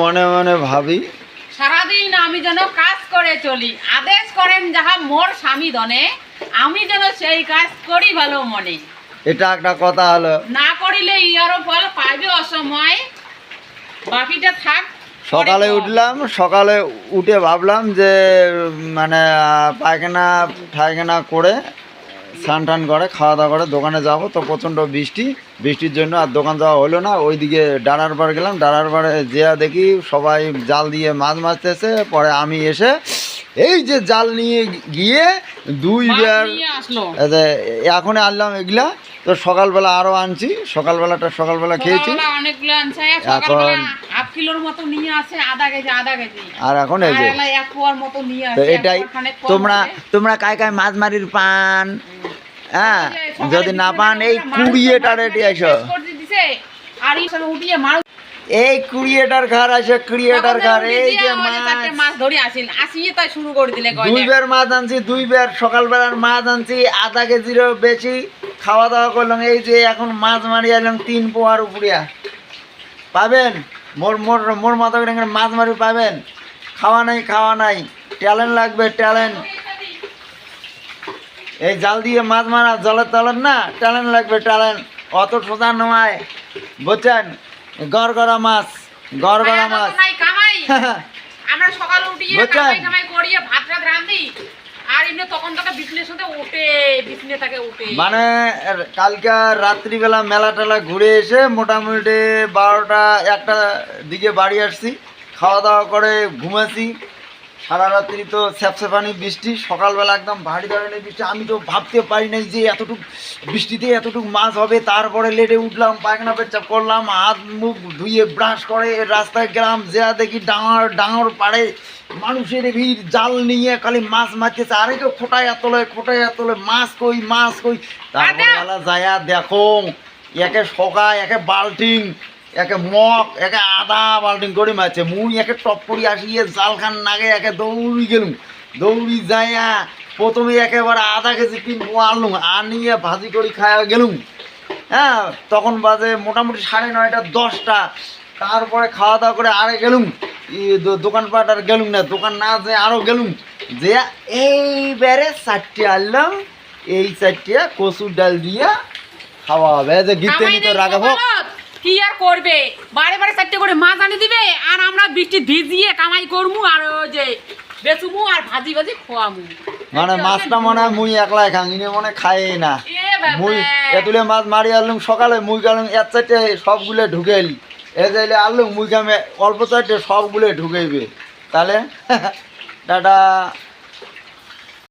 মনে মনে ভাবি। সারাদিন আমি যেন কাজ করে চলি আদেশ করেন যাহা মোর স্বামী দনে আমি যেন সেই কাজ করি ভালো মনে। এটা একটা কথা হলো। না করিলে ইয়ারও ফল পাইবে অসময়। বাকিটা থাক সকালে উঠলাম সকালে উঠে ভাবলাম যে মানে পায়খানা ঠায়খানা করে স্নান টান করে খাওয়া দাওয়া করে দোকানে যাব। তো প্রচণ্ড বৃষ্টি। বৃষ্টির জন্য আর দোকান যাওয়া হলো না। ওইদিকে ডানার পাড় গেলাম। ডানার পাড়ে যেয়া দেখি সবাই জাল দিয়ে মাছ মারতেছে। পরে আমি এসে এই যে জাল নিয়ে গিয়ে দুই বার এখন আনলাম এগুলা। তো সকালবেলা আরও আনছি। সকালবেলাটা সকালবেলা খেয়েছি। এখন- আর এখন এই যে এটাই তোমরা তোমরা কায় কায় মাছ মারির পান হ্যাঁ যদি না পান এই কুড়িয়েটার এটি আসো এই কুড়িয়েটার ঘর আসে কুড়িয়েটার ঘর এই যে মাছ। ধরে আসিল আসিয়ে তাই শুরু করে দিলে দুই। বের মাছ আনছি দুই বের সকালবেলার মাছ আনছি আধা কেজিরও বেশি খাওয়া দাওয়া করলাম এই যে এখন মাছ মারি এলাম তিন পোয়ার উপরিয়া। পাবেন? মোর মোর মোর মাথা মাছ মারি পাবেন? খাওয়া নাই খাওয়া নাই। ট্যালেন্ট লাগবে ট্যালেন্ট। এই জাল দিয়ে মাছ মারা জলের তলের না ট্যালেন্ট লাগবে ট্যালেন্ট। অত সোজা নয়। বুঝছেন? গড়গড়া মাছ গড়গড়া মাছ। কামাই আমরা সকালে কামাই কামাই করিয়ে ভাত রাত উঠে উঠে। মানে কালকে রাত্রিবেলা মেলা টেলা ঘুরে এসে মোটামুটি বারোটা একটা দিকে বাড়ি আসছি। খাওয়া দাওয়া করে ঘুমাছি সারা রাত্রি তো স্যাপস্যাপানি বৃষ্টি সকালবেলা একদম ভারী ধরনের বৃষ্টি। আমি তো ভাবতে পারি নাই যে এতটুকু বৃষ্টিতে এতটুকু মাছ হবে তারপরে লেটে উঠলাম পায়খানা পেচ্ছাপ করলাম হাত মুখ ধুয়ে ব্রাশ করে রাস্তায় গেলাম যা দেখি ডাঙর ডাঙর পাড়ে মানুষের ভিড় জাল নিয়ে খালি মাছ মারতেছে। আরে তো খোটায় তোলে খোটায় তোলে মাছ কই মাছ কই? তারপরে। এলা যায়া দেখো একে সকা একে বাল্টিং একে মগ একে আধা বাল্টিং করে মারছে। মুই একে টপ করি আসিয়ে জাল খান নাগে একে দৌড়ি গেলুম। দৌড়ি যাইয়া প্রথমে একেবারে আধা কেজি কিনবো আনলুম আনিয়ে ভাজি করে খাওয়া গেলুম। হ্যাঁ তখন বাজে মোটামুটি সাড়ে নয়টা দশটা। তারপরে খাওয়া দাওয়া করে আরে গেলুম। দোকানপাট আর গেলুম না দোকান না যে আরও গেলুম। যে এইবারে চারটে আনলাম এই চারটে কচুর ডাল দিয়া খাওয়া হবে। এই যে গীতে নিতে রাখা হোক। কি আর করবে? বারে বারে চারটে করে মাছ আনি দিবে আর আমরা বৃষ্টি ভিজিয়ে কামাই করমু আর ওই যে বেচুমু আর ভাজি ভাজি খোয়ামু। মানে মাছটা মনে হয় মুই একলাই খাং ইনে মনে খাই না। মুই এতুলে মাছ মারি আনলুম সকালে মুই গেলাম এক চারটে সবগুলো ঢুকেলি এ যাইলে আনলুম মুই গামে অল্প চারটে সবগুলো ঢুকেইবে। তাহলে টাটা।